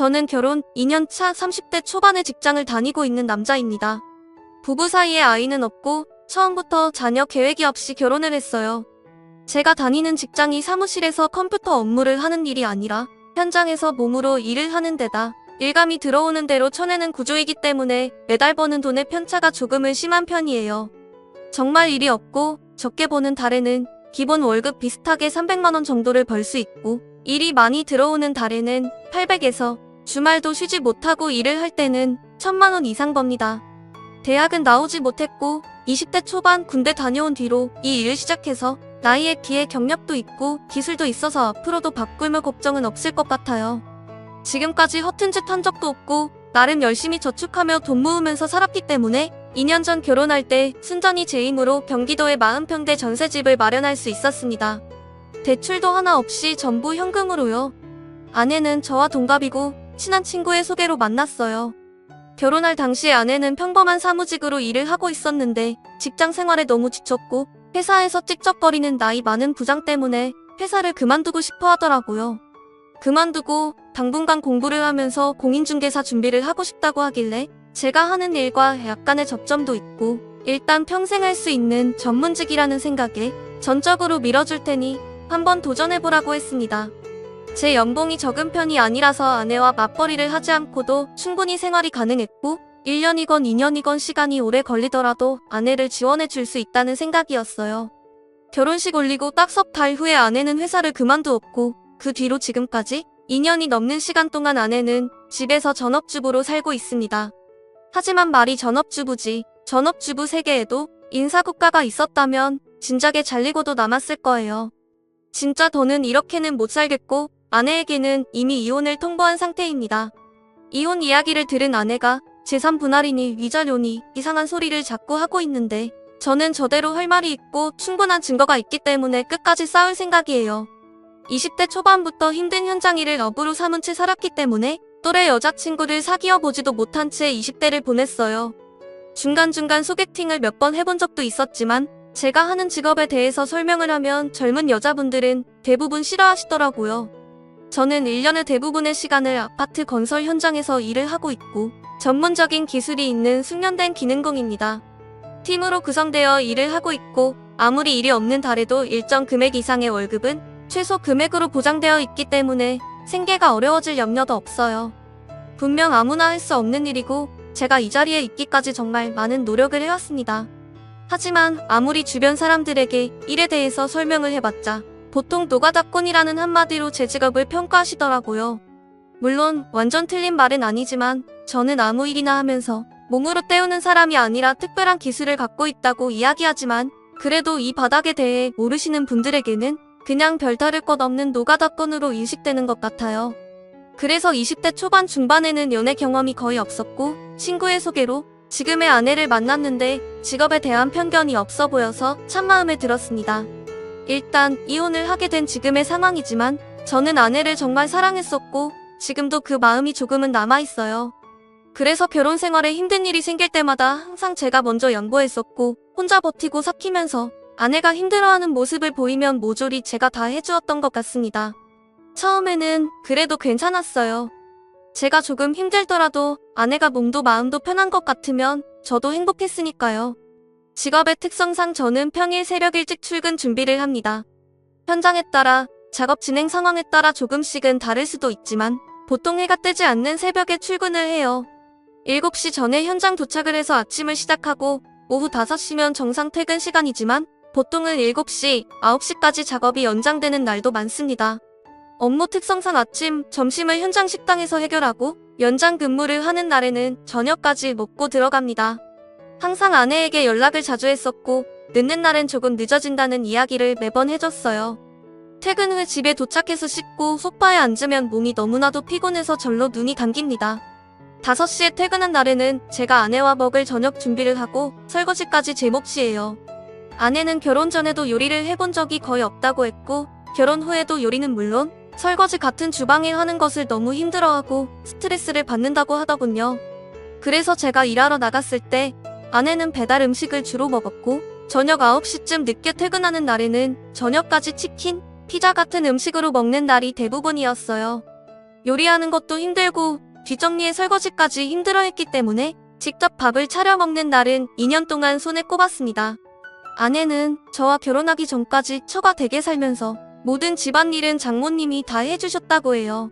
저는 결혼 2년차 30대 초반의 직장을 다니고 있는 남자입니다. 부부 사이에 아이는 없고 처음부터 자녀 계획이 없이 결혼을 했어요. 제가 다니는 직장이 사무실에서 컴퓨터 업무를 하는 일이 아니라 현장에서 몸으로 일을 하는 데다 일감이 들어오는 대로 쳐내는 구조이기 때문에 매달 버는 돈의 편차가 조금은 심한 편이에요. 정말 일이 없고 적게 버는 달에는 기본 월급 비슷하게 300만원 정도를 벌 수 있고 일이 많이 들어오는 달에는 800에서 주말도 쉬지 못하고 일을 할 때는 1000만원 이상 법니다. 대학은 나오지 못했고 20대 초반 군대 다녀온 뒤로 이 일을 시작해서 나이에 비해 경력도 있고 기술도 있어서 앞으로도 바꿀 걱정은 없을 것 같아요. 지금까지 허튼 짓 한 적도 없고 나름 열심히 저축하며 돈 모으면서 살았기 때문에 2년 전 결혼할 때 순전히 제 힘으로 경기도에 40평대 전세집을 마련할 수 있었습니다. 대출도 하나 없이 전부 현금으로요. 아내는 저와 동갑이고 친한 친구의 소개로 만났어요. 결혼할 당시에 아내는 평범한 사무직으로 일을 하고 있었는데 직장 생활에 너무 지쳤고 회사에서 찝쩍거리는 나이 많은 부장 때문에 회사를 그만두고 싶어 하더라고요. 그만두고 당분간 공부를 하면서 공인중개사 준비를 하고 싶다고 하길래 제가 하는 일과 약간의 접점도 있고 일단 평생 할 수 있는 전문직이라는 생각에 전적으로 밀어줄 테니 한번 도전해보라고 했습니다. 제 연봉이 적은 편이 아니라서 아내와 맞벌이를 하지 않고도 충분히 생활이 가능했고 1년이건 2년이건 시간이 오래 걸리더라도 아내를 지원해 줄 수 있다는 생각이었어요. 결혼식 올리고 딱 석 달 후에 아내는 회사를 그만두었고 그 뒤로 지금까지 2년이 넘는 시간 동안 아내는 집에서 전업주부로 살고 있습니다. 하지만 말이 전업주부지 전업주부 세계에도 인사국가가 있었다면 진작에 잘리고도 남았을 거예요. 진짜 더는 이렇게는 못 살겠고 아내에게는 이미 이혼을 통보한 상태입니다. 이혼 이야기를 들은 아내가 재산 분할이니 위자료니 이상한 소리를 자꾸 하고 있는데 저는 저대로 할 말이 있고 충분한 증거가 있기 때문에 끝까지 싸울 생각이에요. 20대 초반부터 힘든 현장 일을 업으로 삼은 채 살았기 때문에 또래 여자친구를 사귀어 보지도 못한 채 20대를 보냈어요. 중간중간 소개팅을 몇 번 해본 적도 있었지만 제가 하는 직업에 대해서 설명을 하면 젊은 여자분들은 대부분 싫어하시더라고요. 저는 1년의 대부분의 시간을 아파트 건설 현장에서 일을 하고 있고 전문적인 기술이 있는 숙련된 기능공입니다. 팀으로 구성되어 일을 하고 있고 아무리 일이 없는 달에도 일정 금액 이상의 월급은 최소 금액으로 보장되어 있기 때문에 생계가 어려워질 염려도 없어요. 분명 아무나 할 수 없는 일이고 제가 이 자리에 있기까지 정말 많은 노력을 해왔습니다. 하지만 아무리 주변 사람들에게 일에 대해서 설명을 해봤자 보통 노가다꾼이라는 한마디로 제 직업을 평가하시더라고요. 물론 완전 틀린 말은 아니지만 저는 아무 일이나 하면서 몸으로 때우는 사람이 아니라 특별한 기술을 갖고 있다고 이야기하지만 그래도 이 바닥에 대해 모르시는 분들에게는 그냥 별다를 것 없는 노가다꾼으로 인식되는 것 같아요. 그래서 20대 초반 중반에는 연애 경험이 거의 없었고 친구의 소개로 지금의 아내를 만났는데 직업에 대한 편견이 없어 보여서 참 마음에 들었습니다. 일단 이혼을 하게 된 지금의 상황이지만 저는 아내를 정말 사랑했었고 지금도 그 마음이 조금은 남아있어요. 그래서 결혼 생활에 힘든 일이 생길 때마다 항상 제가 먼저 양보했었고 혼자 버티고 삭히면서 아내가 힘들어하는 모습을 보이면 모조리 제가 다 해주었던 것 같습니다. 처음에는 그래도 괜찮았어요. 제가 조금 힘들더라도 아내가 몸도 마음도 편한 것 같으면 저도 행복했으니까요. 직업의 특성상 저는 평일 새벽 일찍 출근 준비를 합니다. 현장에 따라 작업 진행 상황에 따라 조금씩은 다를 수도 있지만 보통 해가 뜨지 않는 새벽에 출근을 해요. 7시 전에 현장 도착을 해서 아침을 시작하고 오후 5시면 정상 퇴근 시간이지만 보통은 7시, 9시까지 작업이 연장되는 날도 많습니다. 업무 특성상 아침, 점심을 현장 식당에서 해결하고 연장 근무를 하는 날에는 저녁까지 먹고 들어갑니다. 항상 아내에게 연락을 자주 했었고 늦는 날엔 조금 늦어진다는 이야기를 매번 해줬어요. 퇴근 후에 집에 도착해서 씻고 소파에 앉으면 몸이 너무나도 피곤해서 절로 눈이 감깁니다. 5시에 퇴근한 날에는 제가 아내와 먹을 저녁 준비를 하고 설거지까지 제 몫이에요. 아내는 결혼 전에도 요리를 해본 적이 거의 없다고 했고 결혼 후에도 요리는 물론 설거지 같은 주방에 하는 것을 너무 힘들어하고 스트레스를 받는다고 하더군요. 그래서 제가 일하러 나갔을 때 아내는 배달 음식을 주로 먹었고 저녁 9시쯤 늦게 퇴근하는 날에는 저녁까지 치킨, 피자 같은 음식으로 먹는 날이 대부분이었어요. 요리하는 것도 힘들고 뒷정리에 설거지까지 힘들어했기 때문에 직접 밥을 차려 먹는 날은 2년 동안 손에 꼽았습니다. 아내는 저와 결혼하기 전까지 처가 댁에 살면서 모든 집안일은 장모님이 다 해주셨다고 해요.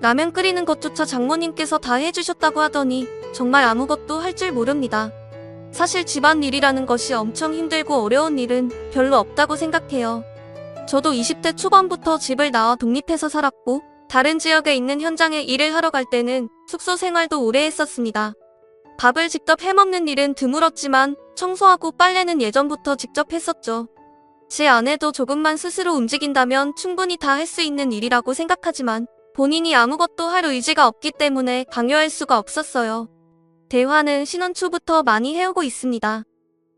라면 끓이는 것조차 장모님께서 다 해주셨다고 하더니 정말 아무것도 할 줄 모릅니다. 사실 집안일이라는 것이 엄청 힘들고 어려운 일은 별로 없다고 생각해요. 저도 20대 초반부터 집을 나와 독립해서 살았고 다른 지역에 있는 현장에 일을 하러 갈 때는 숙소 생활도 오래 했었습니다. 밥을 직접 해먹는 일은 드물었지만 청소하고 빨래는 예전부터 직접 했었죠. 제 아내도 조금만 스스로 움직인다면 충분히 다 할 수 있는 일이라고 생각하지만 본인이 아무것도 할 의지가 없기 때문에 강요할 수가 없었어요. 대화는 신혼 초부터 많이 해오고 있습니다.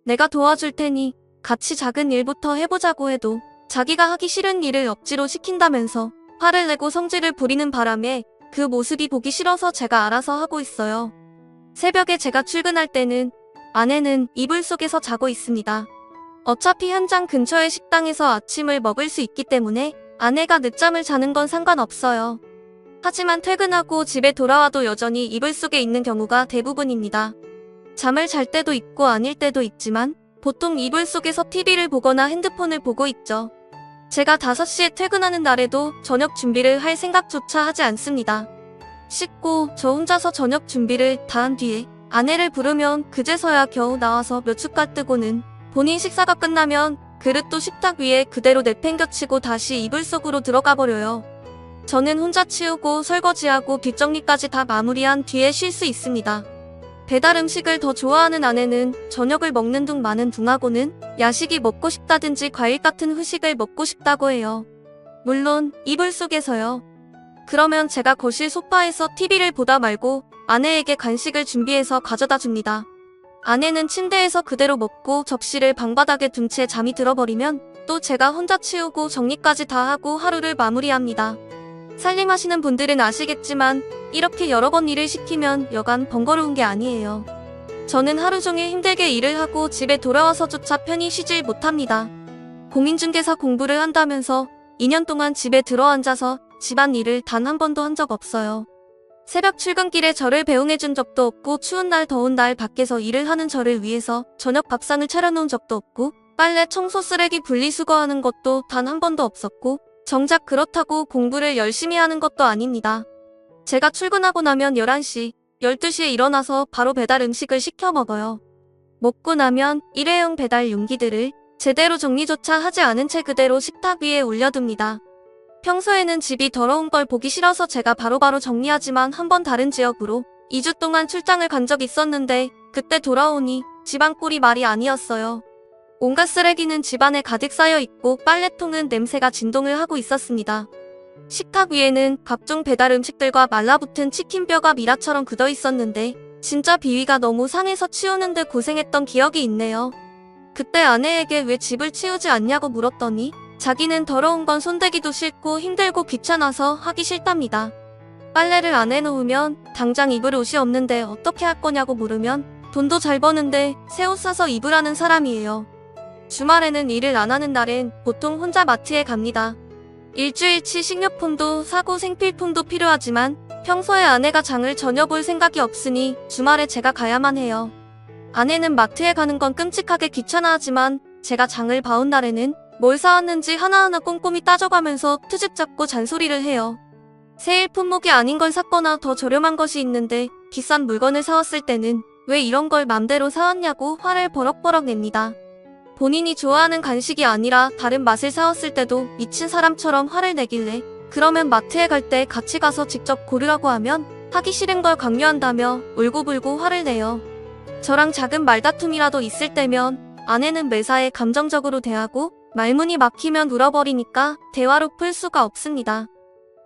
내가 도와줄 테니 같이 작은 일부터 해보자고 해도 자기가 하기 싫은 일을 억지로 시킨다면서 화를 내고 성질을 부리는 바람에 그 모습이 보기 싫어서 제가 알아서 하고 있어요. 새벽에 제가 출근할 때는 아내는 이불 속에서 자고 있습니다. 어차피 현장 근처의 식당에서 아침을 먹을 수 있기 때문에 아내가 늦잠을 자는 건 상관없어요. 하지만 퇴근하고 집에 돌아와도 여전히 이불 속에 있는 경우가 대부분입니다. 잠을 잘 때도 있고 아닐 때도 있지만 보통 이불 속에서 TV를 보거나 핸드폰을 보고 있죠. 제가 5시에 퇴근하는 날에도 저녁 준비를 할 생각조차 하지 않습니다. 씻고 저 혼자서 저녁 준비를 다 한 뒤에 아내를 부르면 그제서야 겨우 나와서 몇 숟갈 뜨고는 본인 식사가 끝나면 그릇도 식탁 위에 그대로 내팽겨치고 다시 이불 속으로 들어가 버려요. 저는 혼자 치우고 설거지하고 뒷정리까지 다 마무리한 뒤에 쉴 수 있습니다. 배달 음식을 더 좋아하는 아내는 저녁을 먹는 둥 마는 둥하고는 야식이 먹고 싶다든지 과일 같은 후식을 먹고 싶다고 해요. 물론 이불 속에서요. 그러면 제가 거실 소파에서 TV를 보다 말고 아내에게 간식을 준비해서 가져다 줍니다. 아내는 침대에서 그대로 먹고 접시를 방바닥에 둔 채 잠이 들어버리면 또 제가 혼자 치우고 정리까지 다 하고 하루를 마무리합니다. 살림하시는 분들은 아시겠지만 이렇게 여러 번 일을 시키면 여간 번거로운 게 아니에요. 저는 하루 종일 힘들게 일을 하고 집에 돌아와서조차 편히 쉬질 못합니다. 공인중개사 공부를 한다면서 2년 동안 집에 들어앉아서 집안 일을 단 한 번도 한 적 없어요. 새벽 출근길에 저를 배웅해준 적도 없고 추운 날 더운 날 밖에서 일을 하는 저를 위해서 저녁 밥상을 차려놓은 적도 없고 빨래 청소 쓰레기 분리수거하는 것도 단 한 번도 없었고 정작 그렇다고 공부를 열심히 하는 것도 아닙니다. 제가 출근하고 나면 11시, 12시에 일어나서 바로 배달 음식을 시켜 먹어요. 먹고 나면 일회용 배달 용기들을 제대로 정리조차 하지 않은 채 그대로 식탁 위에 올려둡니다. 평소에는 집이 더러운 걸 보기 싫어서 제가 바로바로 정리하지만 한 번 다른 지역으로 2주 동안 출장을 간 적 있었는데 그때 돌아오니 집안 꼴이 말이 아니었어요. 온갖 쓰레기는 집안에 가득 쌓여 있고 빨래통은 냄새가 진동을 하고 있었습니다. 식탁 위에는 각종 배달 음식들과 말라붙은 치킨뼈가 미라처럼 굳어 있었는데 진짜 비위가 너무 상해서 치우는 데 고생했던 기억이 있네요. 그때 아내에게 왜 집을 치우지 않냐고 물었더니 자기는 더러운 건 손대기도 싫고 힘들고 귀찮아서 하기 싫답니다. 빨래를 안 해놓으면 당장 입을 옷이 없는데 어떻게 할 거냐고 물으면 돈도 잘 버는데 새 옷 사서 입으라는 사람이에요. 주말에는 일을 안 하는 날엔 보통 혼자 마트에 갑니다. 일주일치 식료품도 사고 생필품도 필요하지만 평소에 아내가 장을 전혀 볼 생각이 없으니 주말에 제가 가야만 해요. 아내는 마트에 가는 건 끔찍하게 귀찮아하지만 제가 장을 봐온 날에는 뭘 사왔는지 하나하나 꼼꼼히 따져가면서 트집 잡고 잔소리를 해요. 세일 품목이 아닌 걸 샀거나 더 저렴한 것이 있는데 비싼 물건을 사왔을 때는 왜 이런 걸 맘대로 사왔냐고 화를 버럭버럭 냅니다. 본인이 좋아하는 간식이 아니라 다른 맛을 사왔을 때도 미친 사람처럼 화를 내길래 그러면 마트에 갈 때 같이 가서 직접 고르라고 하면 하기 싫은 걸 강요한다며 울고불고 화를 내요. 저랑 작은 말다툼이라도 있을 때면 아내는 매사에 감정적으로 대하고 말문이 막히면 울어버리니까 대화로 풀 수가 없습니다.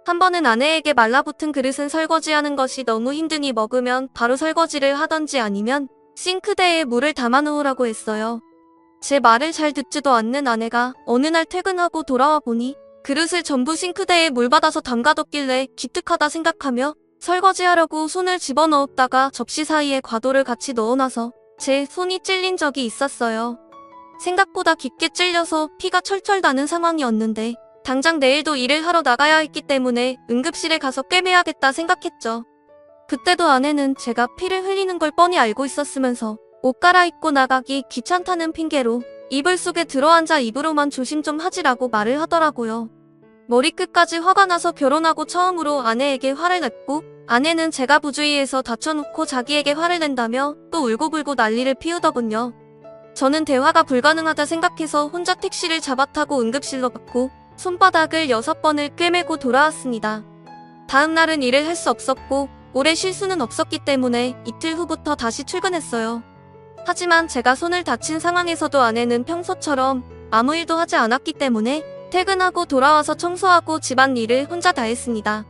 한 번은 아내에게 말라붙은 그릇은 설거지하는 것이 너무 힘드니 먹으면 바로 설거지를 하던지 아니면 싱크대에 물을 담아놓으라고 했어요. 제 말을 잘 듣지도 않는 아내가 어느 날 퇴근하고 돌아와 보니 그릇을 전부 싱크대에 물 받아서 담가뒀길래 기특하다 생각하며 설거지하려고 손을 집어넣었다가 접시 사이에 과도를 같이 넣어놔서 제 손이 찔린 적이 있었어요. 생각보다 깊게 찔려서 피가 철철 나는 상황이었는데 당장 내일도 일을 하러 나가야 했기 때문에 응급실에 가서 꿰매야겠다 생각했죠. 그때도 아내는 제가 피를 흘리는 걸 뻔히 알고 있었으면서 옷 갈아입고 나가기 귀찮다는 핑계로 이불 속에 들어앉아 입으로만 조심 좀 하지라고 말을 하더라고요. 머리끝까지 화가 나서 결혼하고 처음으로 아내에게 화를 냈고 아내는 제가 부주의해서 다쳐놓고 자기에게 화를 낸다며 또 울고불고 난리를 피우더군요. 저는 대화가 불가능하다 생각해서 혼자 택시를 잡아타고 응급실로 갔고 손바닥을 여섯 번을 꿰매고 돌아왔습니다. 다음 날은 일을 할 수 없었고 오래 쉴 수는 없었기 때문에 이틀 후부터 다시 출근했어요. 하지만 제가 손을 다친 상황에서도 아내는 평소처럼 아무 일도 하지 않았기 때문에 퇴근하고 돌아와서 청소하고 집안 일을 혼자 다 했습니다.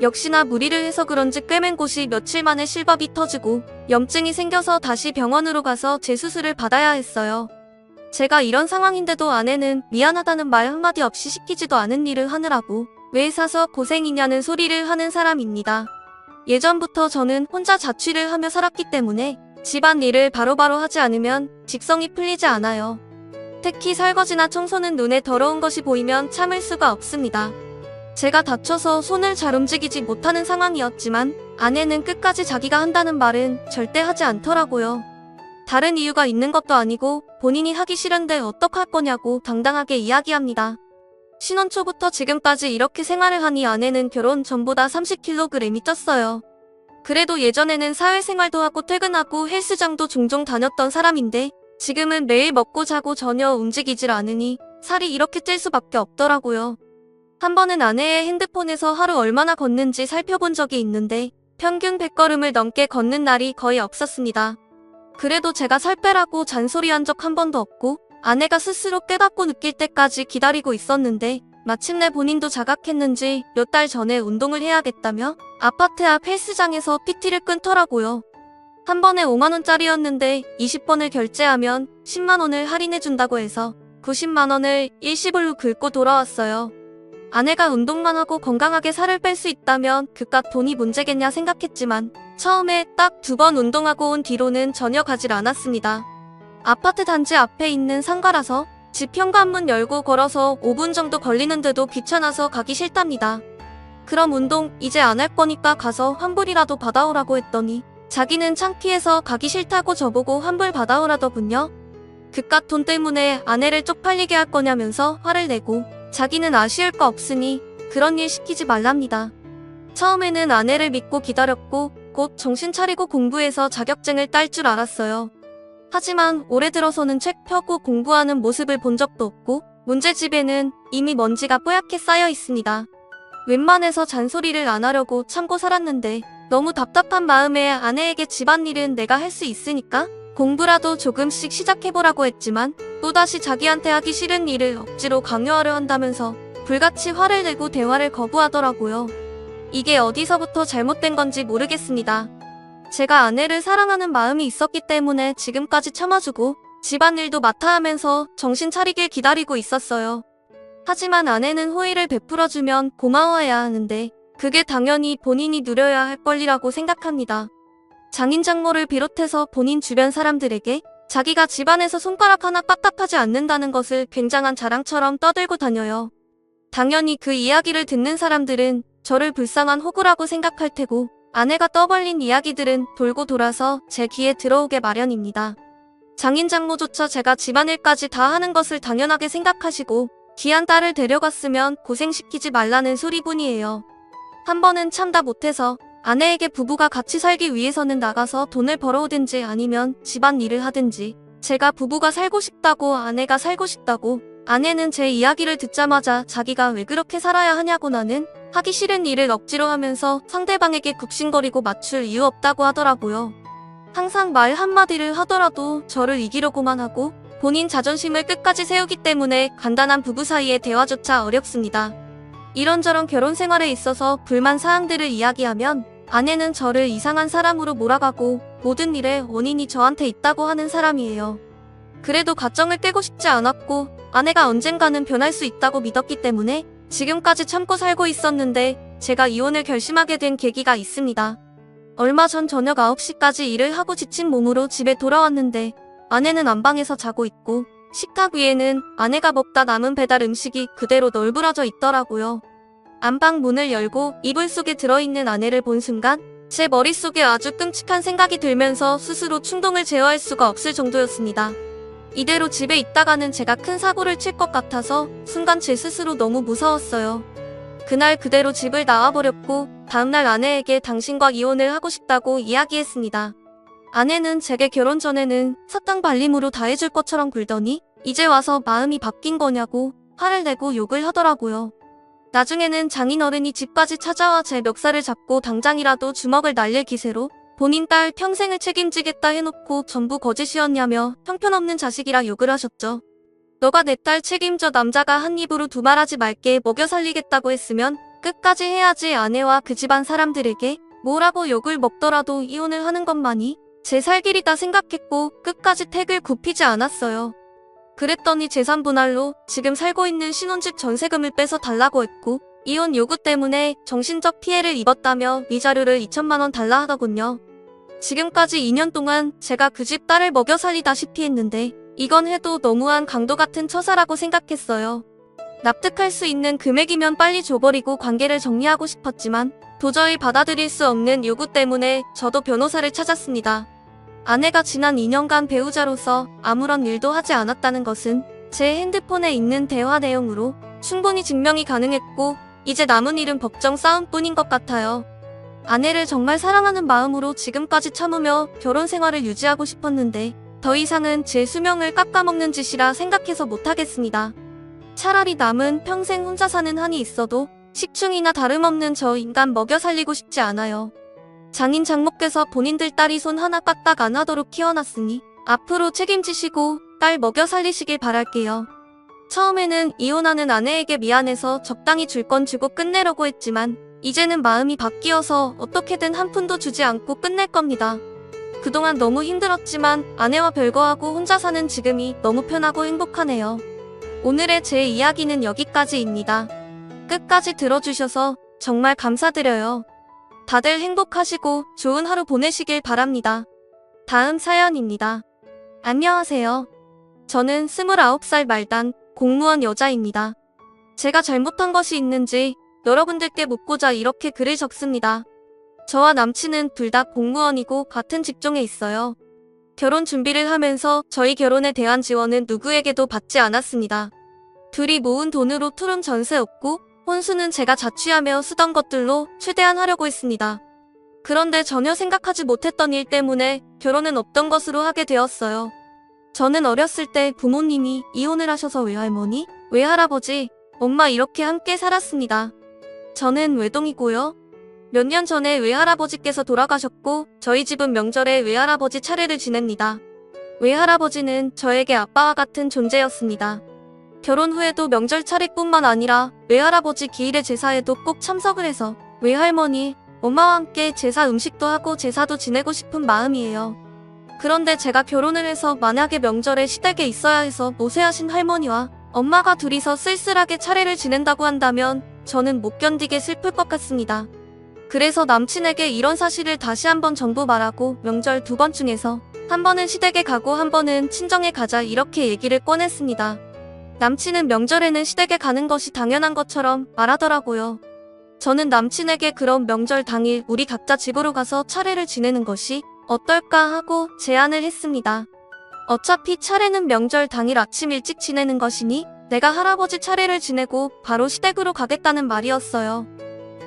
역시나 무리를 해서 그런지 꿰맨 곳이 며칠 만에 실밥이 터지고 염증이 생겨서 다시 병원으로 가서 재수술을 받아야 했어요. 제가 이런 상황인데도 아내는 미안하다는 말 한마디 없이 시키지도 않은 일을 하느라고 왜 사서 고생이냐는 소리를 하는 사람입니다. 예전부터 저는 혼자 자취를 하며 살았기 때문에 집안 일을 바로바로 하지 않으면 직성이 풀리지 않아요. 특히 설거지나 청소는 눈에 더러운 것이 보이면 참을 수가 없습니다. 제가 다쳐서 손을 잘 움직이지 못하는 상황이었지만 아내는 끝까지 자기가 한다는 말은 절대 하지 않더라고요. 다른 이유가 있는 것도 아니고 본인이 하기 싫은데 어떡할 거냐고 당당하게 이야기합니다. 신혼 초부터 지금까지 이렇게 생활을 하니 아내는 결혼 전보다 30kg이 쪘어요. 그래도 예전에는 사회생활도 하고 퇴근하고 헬스장도 종종 다녔던 사람인데 지금은 매일 먹고 자고 전혀 움직이질 않으니 살이 이렇게 찔 수밖에 없더라고요. 한 번은 아내의 핸드폰에서 하루 얼마나 걷는지 살펴본 적이 있는데 평균 100걸음을 넘게 걷는 날이 거의 없었습니다. 그래도 제가 살 빼라고 잔소리한 적 한 번도 없고 아내가 스스로 깨닫고 느낄 때까지 기다리고 있었는데 마침내 본인도 자각했는지 몇 달 전에 운동을 해야겠다며 아파트 앞 헬스장에서 PT를 끊더라고요. 한 번에 5만원짜리였는데 20번을 결제하면 10만원을 할인해준다고 해서 90만원을 일시불로 긁고 돌아왔어요. 아내가 운동만 하고 건강하게 살을 뺄 수 있다면 그깟 돈이 문제겠냐 생각했지만 처음에 딱 두 번 운동하고 온 뒤로는 전혀 가질 않았습니다. 아파트 단지 앞에 있는 상가라서 집 현관문 열고 걸어서 5분 정도 걸리는데도 귀찮아서 가기 싫답니다. 그럼 운동 이제 안 할 거니까 가서 환불이라도 받아오라고 했더니 자기는 창피해서 가기 싫다고 저보고 환불 받아오라더군요. 그깟 돈 때문에 아내를 쪽팔리게 할 거냐면서 화를 내고 자기는 아쉬울 거 없으니 그런 일 시키지 말랍니다. 처음에는 아내를 믿고 기다렸고 곧 정신 차리고 공부해서 자격증을 딸 줄 알았어요. 하지만 올해 들어서는 책 펴고 공부하는 모습을 본 적도 없고 문제집에는 이미 먼지가 뽀얗게 쌓여 있습니다. 웬만해서 잔소리를 안 하려고 참고 살았는데 너무 답답한 마음에 아내에게 집안일은 내가 할 수 있으니까 공부라도 조금씩 시작해보라고 했지만 또다시 자기한테 하기 싫은 일을 억지로 강요하려 한다면서 불같이 화를 내고 대화를 거부하더라고요. 이게 어디서부터 잘못된 건지 모르겠습니다. 제가 아내를 사랑하는 마음이 있었기 때문에 지금까지 참아주고 집안일도 맡아 하면서 정신 차리길 기다리고 있었어요. 하지만 아내는 호의를 베풀어주면 고마워해야 하는데 그게 당연히 본인이 누려야 할 권리라고 생각합니다. 장인 장모를 비롯해서 본인 주변 사람들에게 자기가 집안에서 손가락 하나 빡빡하지 않는다는 것을 굉장한 자랑처럼 떠들고 다녀요. 당연히 그 이야기를 듣는 사람들은 저를 불쌍한 호구라고 생각할 테고 아내가 떠벌린 이야기들은 돌고 돌아서 제 귀에 들어오게 마련입니다. 장인 장모조차 제가 집안일까지 다 하는 것을 당연하게 생각하시고 귀한 딸을 데려갔으면 고생시키지 말라는 소리뿐이에요. 한 번은 참다 못해서 아내에게 부부가 같이 살기 위해서는 나가서 돈을 벌어오든지 아니면 집안 일을 하든지 제가 부부가 살고 싶다고 아내가 살고 싶다고 아내는 제 이야기를 듣자마자 자기가 왜 그렇게 살아야 하냐고 나는 하기 싫은 일을 억지로 하면서 상대방에게 굽신거리고 맞출 이유 없다고 하더라고요. 항상 말 한마디를 하더라도 저를 이기려고만 하고 본인 자존심을 끝까지 세우기 때문에 간단한 부부 사이의 대화조차 어렵습니다. 이런저런 결혼 생활에 있어서 불만 사항들을 이야기하면 아내는 저를 이상한 사람으로 몰아가고 모든 일에 원인이 저한테 있다고 하는 사람이에요. 그래도 가정을 깨고 싶지 않았고 아내가 언젠가는 변할 수 있다고 믿었기 때문에 지금까지 참고 살고 있었는데 제가 이혼을 결심하게 된 계기가 있습니다. 얼마 전 저녁 9시까지 일을 하고 지친 몸으로 집에 돌아왔는데 아내는 안방에서 자고 있고 식탁 위에는 아내가 먹다 남은 배달 음식이 그대로 널브러져 있더라고요. 안방 문을 열고 이불 속에 들어있는 아내를 본 순간 제 머릿속에 아주 끔찍한 생각이 들면서 스스로 충동을 제어할 수가 없을 정도였습니다. 이대로 집에 있다가는 제가 큰 사고를 칠 것 같아서 순간 제 스스로 너무 무서웠어요. 그날 그대로 집을 나와버렸고 다음날 아내에게 당신과 이혼을 하고 싶다고 이야기했습니다. 아내는 제게 결혼 전에는 사탕 발림으로 다 해줄 것처럼 굴더니 이제 와서 마음이 바뀐 거냐고 화를 내고 욕을 하더라고요. 나중에는 장인어른이 집까지 찾아와 제 멱살을 잡고 당장이라도 주먹을 날릴 기세로 본인 딸 평생을 책임지겠다 해놓고 전부 거짓이었냐며 형편없는 자식이라 욕을 하셨죠. 너가 내 딸 책임져 남자가 한 입으로 두 말하지 말게 먹여 살리겠다고 했으면 끝까지 해야지 아내와 그 집안 사람들에게 뭐라고 욕을 먹더라도 이혼을 하는 것만이 제 살 길이다 생각했고 끝까지 택을 굽히지 않았어요. 그랬더니 재산 분할로 지금 살고 있는 신혼집 전세금을 빼서 달라고 했고 이혼 요구 때문에 정신적 피해를 입었다며 위자료를 2천만 원 달라 하더군요. 지금까지 2년 동안 제가 그 집 딸을 먹여 살리다시피 했는데 이건 해도 너무한 강도 같은 처사라고 생각했어요. 납득할 수 있는 금액이면 빨리 줘버리고 관계를 정리하고 싶었지만 도저히 받아들일 수 없는 요구 때문에 저도 변호사를 찾았습니다. 아내가 지난 2년간 배우자로서 아무런 일도 하지 않았다는 것은 제 핸드폰에 있는 대화 내용으로 충분히 증명이 가능했고 이제 남은 일은 법정 싸움뿐인 것 같아요. 아내를 정말 사랑하는 마음으로 지금까지 참으며 결혼 생활을 유지하고 싶었는데 더 이상은 제 수명을 깎아먹는 짓이라 생각해서 못하겠습니다. 차라리 남은 평생 혼자 사는 한이 있어도 식충이나 다름없는 저 인간 먹여 살리고 싶지 않아요. 장인 장모께서 본인들 딸이 손 하나 까딱 안 하도록 키워놨으니 앞으로 책임지시고 딸 먹여 살리시길 바랄게요. 처음에는 이혼하는 아내에게 미안해서 적당히 줄 건 주고 끝내려고 했지만 이제는 마음이 바뀌어서 어떻게든 한 푼도 주지 않고 끝낼 겁니다. 그동안 너무 힘들었지만 아내와 별거하고 혼자 사는 지금이 너무 편하고 행복하네요. 오늘의 제 이야기는 여기까지입니다. 끝까지 들어주셔서 정말 감사드려요. 다들 행복하시고 좋은 하루 보내시길 바랍니다. 다음 사연입니다. 안녕하세요. 저는 29살 말단 공무원 여자입니다. 제가 잘못한 것이 있는지 여러분들께 묻고자 이렇게 글을 적습니다. 저와 남친은 둘 다 공무원이고 같은 직종에 있어요. 결혼 준비를 하면서 저희 결혼에 대한 지원은 누구에게도 받지 않았습니다. 둘이 모은 돈으로 투룸 전세 없고 혼수는 제가 자취하며 쓰던 것들로 최대한 하려고 했습니다. 그런데 전혀 생각하지 못했던 일 때문에 결혼은 없던 것으로 하게 되었어요. 저는 어렸을 때 부모님이 이혼을 하셔서 외할머니, 외할아버지, 엄마 이렇게 함께 살았습니다. 저는 외동이고요. 몇 년 전에 외할아버지께서 돌아가셨고 저희 집은 명절에 외할아버지 차례를 지냅니다. 외할아버지는 저에게 아빠와 같은 존재였습니다. 결혼 후에도 명절 차례뿐만 아니라 외할아버지 기일의 제사에도 꼭 참석을 해서 외할머니, 엄마와 함께 제사 음식도 하고 제사도 지내고 싶은 마음이에요. 그런데 제가 결혼을 해서 만약에 명절에 시댁에 있어야 해서 모세하신 할머니와 엄마가 둘이서 쓸쓸하게 차례를 지낸다고 한다면 저는 못 견디게 슬플 것 같습니다. 그래서 남친에게 이런 사실을 다시 한번 전부 말하고 명절 두 번 중에서 한 번은 시댁에 가고 한 번은 친정에 가자 이렇게 얘기를 꺼냈습니다. 남친은 명절에는 시댁에 가는 것이 당연한 것처럼 말하더라고요. 저는 남친에게 그럼 명절 당일 우리 각자 집으로 가서 차례를 지내는 것이 어떨까 하고 제안을 했습니다. 어차피 차례는 명절 당일 아침 일찍 지내는 것이니 내가 할아버지 차례를 지내고 바로 시댁으로 가겠다는 말이었어요.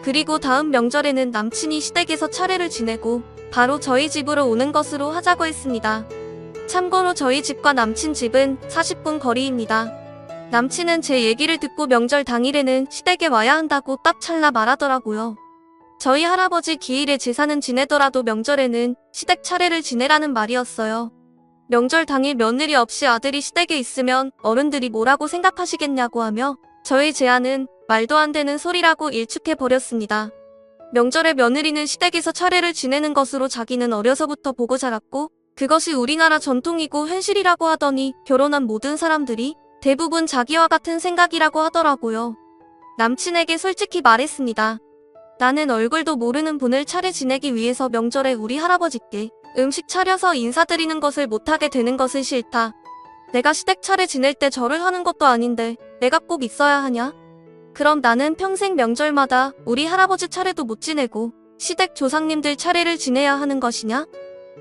그리고 다음 명절에는 남친이 시댁에서 차례를 지내고 바로 저희 집으로 오는 것으로 하자고 했습니다. 참고로 저희 집과 남친 집은 40분 거리입니다. 남친은 제 얘기를 듣고 명절 당일에는 시댁에 와야 한다고 딱 찰나 말하더라고요. 저희 할아버지 기일에 제사는 지내더라도 명절에는 시댁 차례를 지내라는 말이었어요. 명절 당일 며느리 없이 아들이 시댁에 있으면 어른들이 뭐라고 생각하시겠냐고 하며 저희 제안은 말도 안 되는 소리라고 일축해 버렸습니다. 명절에 며느리는 시댁에서 차례를 지내는 것으로 자기는 어려서부터 보고 자랐고 그것이 우리나라 전통이고 현실이라고 하더니 결혼한 모든 사람들이 대부분 자기와 같은 생각이라고 하더라고요. 남친에게 솔직히 말했습니다. 나는 얼굴도 모르는 분을 차례 지내기 위해서 명절에 우리 할아버지께 음식 차려서 인사드리는 것을 못하게 되는 것은 싫다. 내가 시댁 차례 지낼 때 절을 하는 것도 아닌데 내가 꼭 있어야 하냐? 그럼 나는 평생 명절마다 우리 할아버지 차례도 못 지내고 시댁 조상님들 차례를 지내야 하는 것이냐?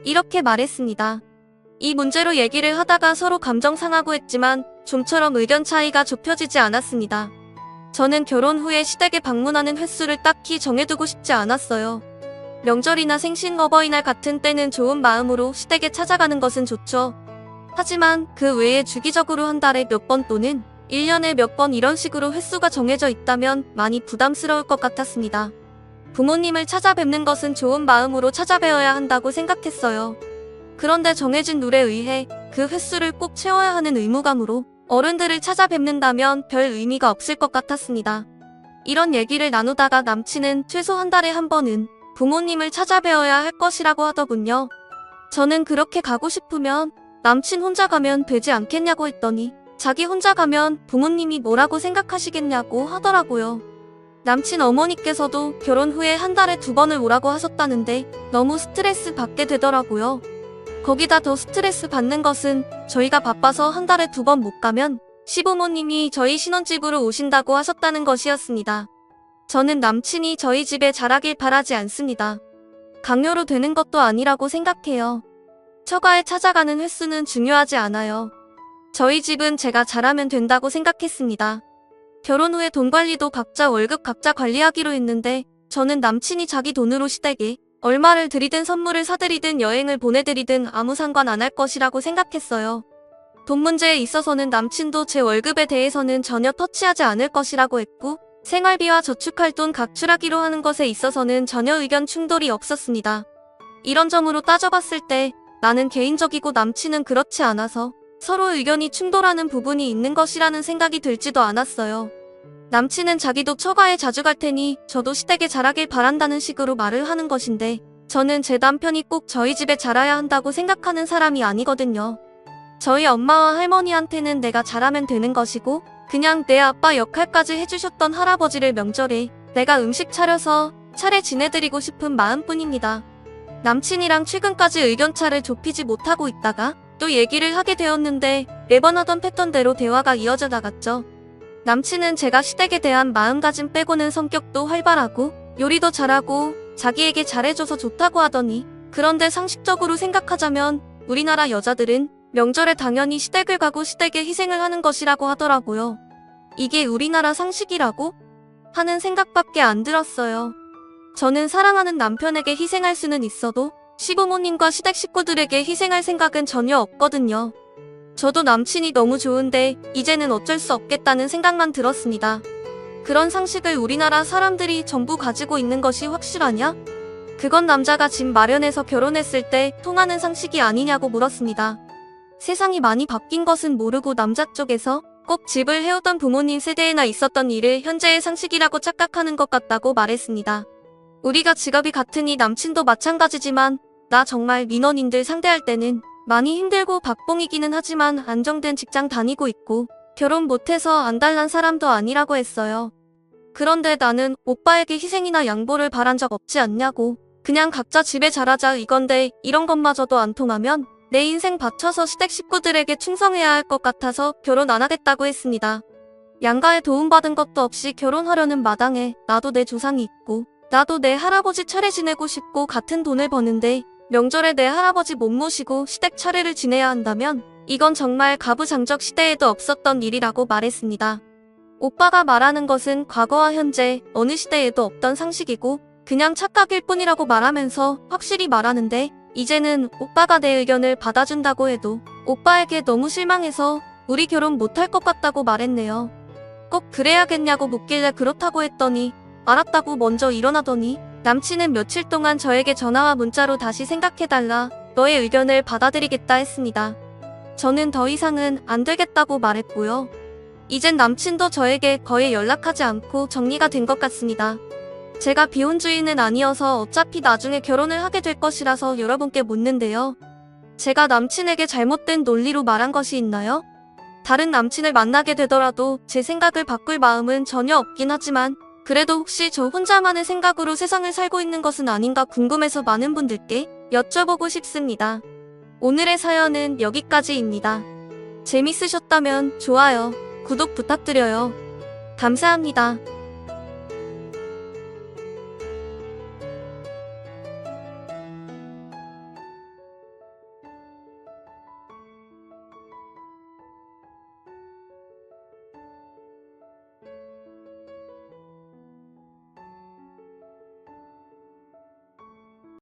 이렇게 말했습니다. 이 문제로 얘기를 하다가 서로 감정 상하고 했지만 좀처럼 의견 차이가 좁혀지지 않았습니다. 저는 결혼 후에 시댁에 방문하는 횟수를 딱히 정해두고 싶지 않았어요. 명절이나 생신 어버이날 같은 때는 좋은 마음으로 시댁에 찾아가는 것은 좋죠. 하지만 그 외에 주기적으로 한 달에 몇 번 또는 1년에 몇 번 이런 식으로 횟수가 정해져 있다면 많이 부담스러울 것 같았습니다. 부모님을 찾아뵙는 것은 좋은 마음으로 찾아뵈어야 한다고 생각했어요. 그런데 정해진 룰에 의해 그 횟수를 꼭 채워야 하는 의무감으로 어른들을 찾아뵙는다면 별 의미가 없을 것 같았습니다. 이런 얘기를 나누다가 남친은 최소 한 달에 한 번은 부모님을 찾아뵈어야 할 것이라고 하더군요. 저는 그렇게 가고 싶으면 남친 혼자 가면 되지 않겠냐고 했더니 자기 혼자 가면 부모님이 뭐라고 생각하시겠냐고 하더라고요. 남친 어머니께서도 결혼 후에 한 달에 두 번을 오라고 하셨다는데 너무 스트레스 받게 되더라고요. 거기다 더 스트레스 받는 것은 저희가 바빠서 한 달에 두 번 못 가면 시부모님이 저희 신혼집으로 오신다고 하셨다는 것이었습니다. 저는 남친이 저희 집에 자라길 바라지 않습니다. 강요로 되는 것도 아니라고 생각해요. 처가에 찾아가는 횟수는 중요하지 않아요. 저희 집은 제가 잘하면 된다고 생각했습니다. 결혼 후에 돈 관리도 각자 월급 각자 관리하기로 했는데 저는 남친이 자기 돈으로 시댁에 얼마를 들이든 선물을 사드리든 여행을 보내드리든 아무 상관 안 할 것이라고 생각했어요. 돈 문제에 있어서는 남친도 제 월급에 대해서는 전혀 터치하지 않을 것이라고 했고 생활비와 저축할 돈 각출하기로 하는 것에 있어서는 전혀 의견 충돌이 없었습니다. 이런 점으로 따져봤을 때 나는 개인적이고 남친은 그렇지 않아서 서로 의견이 충돌하는 부분이 있는 것이라는 생각이 들지도 않았어요. 남친은 자기도 처가에 자주 갈 테니 저도 시댁에 자라길 바란다는 식으로 말을 하는 것인데 저는 제 남편이 꼭 저희 집에 자라야 한다고 생각하는 사람이 아니거든요. 저희 엄마와 할머니한테는 내가 잘하면 되는 것이고 그냥 내 아빠 역할까지 해주셨던 할아버지를 명절에 내가 음식 차려서 차례 지내드리고 싶은 마음뿐입니다. 남친이랑 최근까지 의견차를 좁히지 못하고 있다가 또 얘기를 하게 되었는데 매번 하던 패턴대로 대화가 이어져 나갔죠. 남친은 제가 시댁에 대한 마음가짐 빼고는 성격도 활발하고 요리도 잘하고 자기에게 잘해줘서 좋다고 하더니 그런데 상식적으로 생각하자면 우리나라 여자들은 명절에 당연히 시댁을 가고 시댁에 희생을 하는 것이라고 하더라고요. 이게 우리나라 상식이라고? 하는 생각밖에 안 들었어요. 저는 사랑하는 남편에게 희생할 수는 있어도 시부모님과 시댁 식구들에게 희생할 생각은 전혀 없거든요. 저도 남친이 너무 좋은데 이제는 어쩔 수 없겠다는 생각만 들었습니다. 그런 상식을 우리나라 사람들이 전부 가지고 있는 것이 확실하냐? 그건 남자가 집 마련해서 결혼했을 때 통하는 상식이 아니냐고 물었습니다. 세상이 많이 바뀐 것은 모르고 남자 쪽에서 꼭 집을 해오던 부모님 세대에나 있었던 일을 현재의 상식이라고 착각하는 것 같다고 말했습니다. 우리가 직업이 같으니 남친도 마찬가지지만 나 정말 민원인들 상대할 때는 많이 힘들고 박봉이기는 하지만 안정된 직장 다니고 있고 결혼 못해서 안달난 사람도 아니라고 했어요. 그런데 나는 오빠에게 희생이나 양보를 바란 적 없지 않냐고 그냥 각자 집에 잘하자 이건데 이런 것마저도 안 통하면 내 인생 바쳐서 시댁 식구들에게 충성해야 할 것 같아서 결혼 안 하겠다고 했습니다. 양가에 도움받은 것도 없이 결혼하려는 마당에 나도 내 조상이 있고 나도 내 할아버지 차례 지내고 싶고 같은 돈을 버는데 명절에 내 할아버지 못 모시고 시댁 차례를 지내야 한다면 이건 정말 가부장적 시대에도 없었던 일이라고 말했습니다. 오빠가 말하는 것은 과거와 현재 어느 시대에도 없던 상식이고 그냥 착각일 뿐이라고 말하면서 확실히 말하는데 이제는 오빠가 내 의견을 받아준다고 해도 오빠에게 너무 실망해서 우리 결혼 못할 것 같다고 말했네요. 꼭 그래야겠냐고 묻길래 그렇다고 했더니 알았다고 먼저 일어나더니 남친은 며칠 동안 저에게 전화와 문자로 다시 생각해달라 너의 의견을 받아들이겠다 했습니다. 저는 더 이상은 안 되겠다고 말했고요. 이젠 남친도 저에게 거의 연락하지 않고 정리가 된 것 같습니다. 제가 비혼주의는 아니어서 어차피 나중에 결혼을 하게 될 것이라서 여러분께 묻는데요. 제가 남친에게 잘못된 논리로 말한 것이 있나요? 다른 남친을 만나게 되더라도 제 생각을 바꿀 마음은 전혀 없긴 하지만 그래도 혹시 저 혼자만의 생각으로 세상을 살고 있는 것은 아닌가 궁금해서 많은 분들께 여쭤보고 싶습니다. 오늘의 사연은 여기까지입니다. 재밌으셨다면 좋아요, 구독 부탁드려요. 감사합니다.